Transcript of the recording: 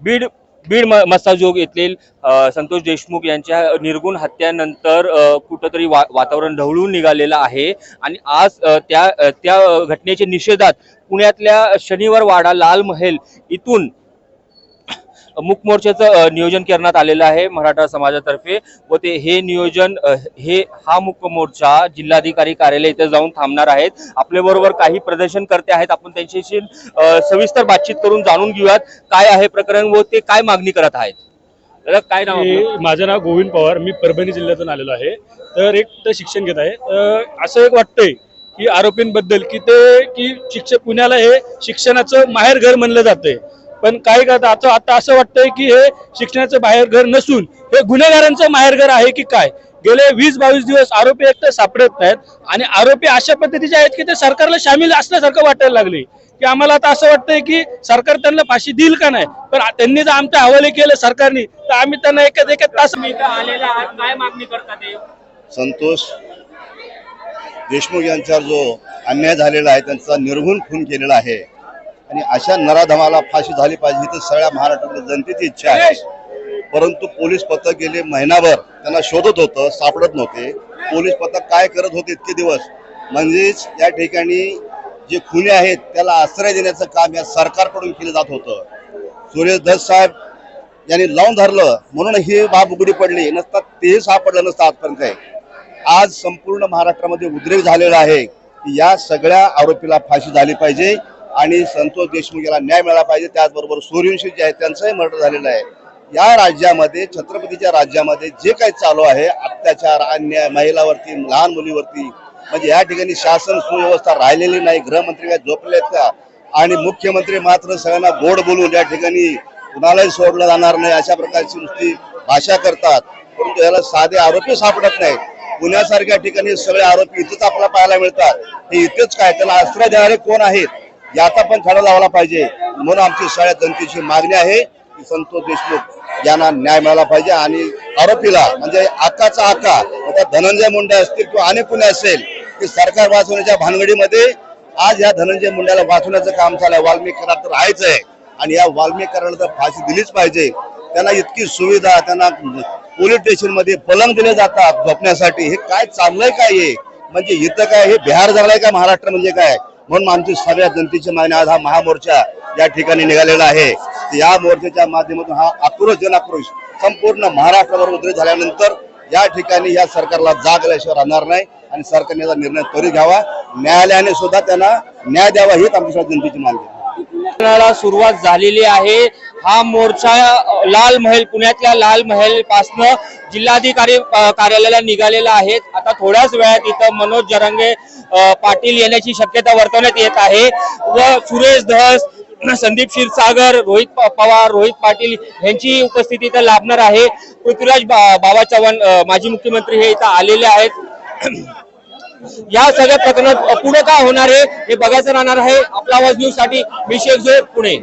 बीड बीड म- मस्साजोग येथील संतोष देशमुख यांच्या निर्गुण हत्यानंतर कुठंतरी वा वातावरण ढवळून निघालेलं आहे. आणि आज त्या त्या घटनेच्या निषेधात पुण्यातल्या शनिवार वाडा लाल महल इथून मुक मोर्चाचं नियोजन करण्यात आलेलं आहे मराठा समाजातर्फे व ते हे नियोजन हे हा मुक मोर्चा जिल्हाधिकारी कार्यालय इथे जाऊन थांबणार आहेत. आपल्या बरोबर काही प्रदर्शनकर्ते आहेत. आपण त्यांच्याशी सविस्तर बातचीत करून जाणून घेऊयात काय आहे प्रकरण व ते काय मागणी करत आहेत. दादा, काय नाव माझं नाव गोविंद पवार. मी परभणी जिल्ह्यातून आलेलो आहे. तर एक तर शिक्षण घेत आहे. असं एक वाटतंय की आरोपींबद्दल की ते की शिक्षक पुण्याला हे शिक्षणाचं माहेर घर म्हणलं जातंय. पण काही का आता आता असं वाटतंय की हे शिक्षणाचं बाहेर घर नसून हे गुन्हेगारांचं माहेर घर आहे की काय? गेले वीस बावीस दिवस आरोपी एक तर सापडत नाहीत आणि आरोपी अशा पद्धतीचे आहेत की ते सरकारला सामील असल्यासारखं वाटायला लागले. की आम्हाला आता असं वाटतंय की सरकार त्यांना फाशी देईल का नाही? पण त्यांनी जर आमच्या हवाले केलं सरकारने तर आम्ही त्यांना एकच एकच तास काय मागणी करतात? संतोष देशमुख यांच्यावर जो अन्याय झालेला आहे त्यांचा निर्घुण खून केलेला आहे. आणि अशा नराधमाला फाशी झाली पाहिजे ही तर सगळ्या महाराष्ट्रातल्या जनतेची इच्छा आहे. परंतु पोलीस पथक गेले महिनाभर त्यांना शोधत होतं सापडत नव्हते. पोलीस पथक काय करत होते इतके दिवस? म्हणजेच या ठिकाणी जे खुने आहेत त्याला आश्रय देण्याचं काम या सरकारकडून केलं जात होतं. सुरेश धस साहेब यांनी लावून धरलं म्हणून ही बाब उघडी पडली. नसतात तेही सापडलं नसतं आजपर्यंत. आज संपूर्ण महाराष्ट्रामध्ये उद्रेक झालेला आहे. की या सगळ्या आरोपीला फाशी झाली पाहिजे. आणि संतोष देशमुख याला न्याय मिळाला पाहिजे. त्याचबरोबर सूर्यवंशी जे आहे त्यांचंही मर्डर झालेलं आहे. या राज्यामध्ये छत्रपतीच्या राज्यामध्ये जे काही चालू आहे अत्याचार अन्याय महिलावरती लहान मुलीवरती म्हणजे या ठिकाणी शासन सुव्यवस्था राहिलेली नाही. गृहमंत्री काय झोपले आहेत का? आणि मुख्यमंत्री मात्र सगळ्यांना गोड बोलून या ठिकाणी कुणालाही सोडलं जाणार नाही अशा प्रकारची नुसती भाषा करतात. परंतु याला साधे आरोपी सापडत नाहीत. पुण्यासारख्या ठिकाणी सगळे आरोपी इथेच आपल्याला पाहायला मिळतात. हे इथेच काय? त्याला आश्रय देणारे कोण आहेत? याचा पण छडा लावला पाहिजे. म्हणून आमची सगळ्या जनतेची मागणी आहे की संतोष देशमुख यांना न्याय मिळाला पाहिजे आणि आरोपीला म्हणजे आकाचा आका आता धनंजय मुंडे असतील किंवा अनेक कुणी असेल की सरकार वाचवण्याच्या भानगडीमध्ये आज या धनंजय मुंड्याला वाचवण्याचं काम झालं वाल्मिक करार तर राहायचं आहे आणि या वाल्मिकी कराराला तर फाशी दिलीच पाहिजे. त्यांना इतकी सुविधा त्यांना पोलीस स्टेशनमध्ये पलंग दिले जातात झोपण्यासाठी. हे काय चाललंय काय हे? म्हणजे इथं काय हे बिहार झालंय का महाराष्ट्र म्हणजे काय? म्हणून आमची सगळ्या जनतेची मागणी आज हा महामोर्चा या ठिकाणी निघालेला आहे. या मोर्चाच्या माध्यमातून हा आक्रोश जनाक्रोश संपूर्ण महाराष्ट्रावर उद्रेक झाल्यानंतर या ठिकाणी या सरकारला जाग आल्याशिवाय राहणार नाही आणि सरकारने याचा निर्णय त्वरित घ्यावा. न्यायालयाने सुद्धा त्यांना न्याय द्यावा हीच आमची सगळ्या जनतेची मागणी आहे. सुरुवात झालेली आहे. हा मोर्चा लाल महल पुण्यातल्या लाल महल पासनं जिल्हाधिकारी कार्यालयाला निघालेला आहे. आता थोड्याच वेळात इथं मनोज जरंगे पाटील येण्याची शक्यता वर्तवण्यात येत आहे. व सुरेश धस संदीप क्षीरसागर रोहित पवार रोहित पाटील यांची उपस्थिती इथं लाभणार आहे. पृथ्वीराज बा- बाबा चव्हाण माजी मुख्यमंत्री हे इथं आलेले आहेत. या सगळ्या प्रकरणात पुढे काय होणार आहे हे बघायचं राहणार आहे. आपला आवाज न्यूजसाठी मी शेख पुणे.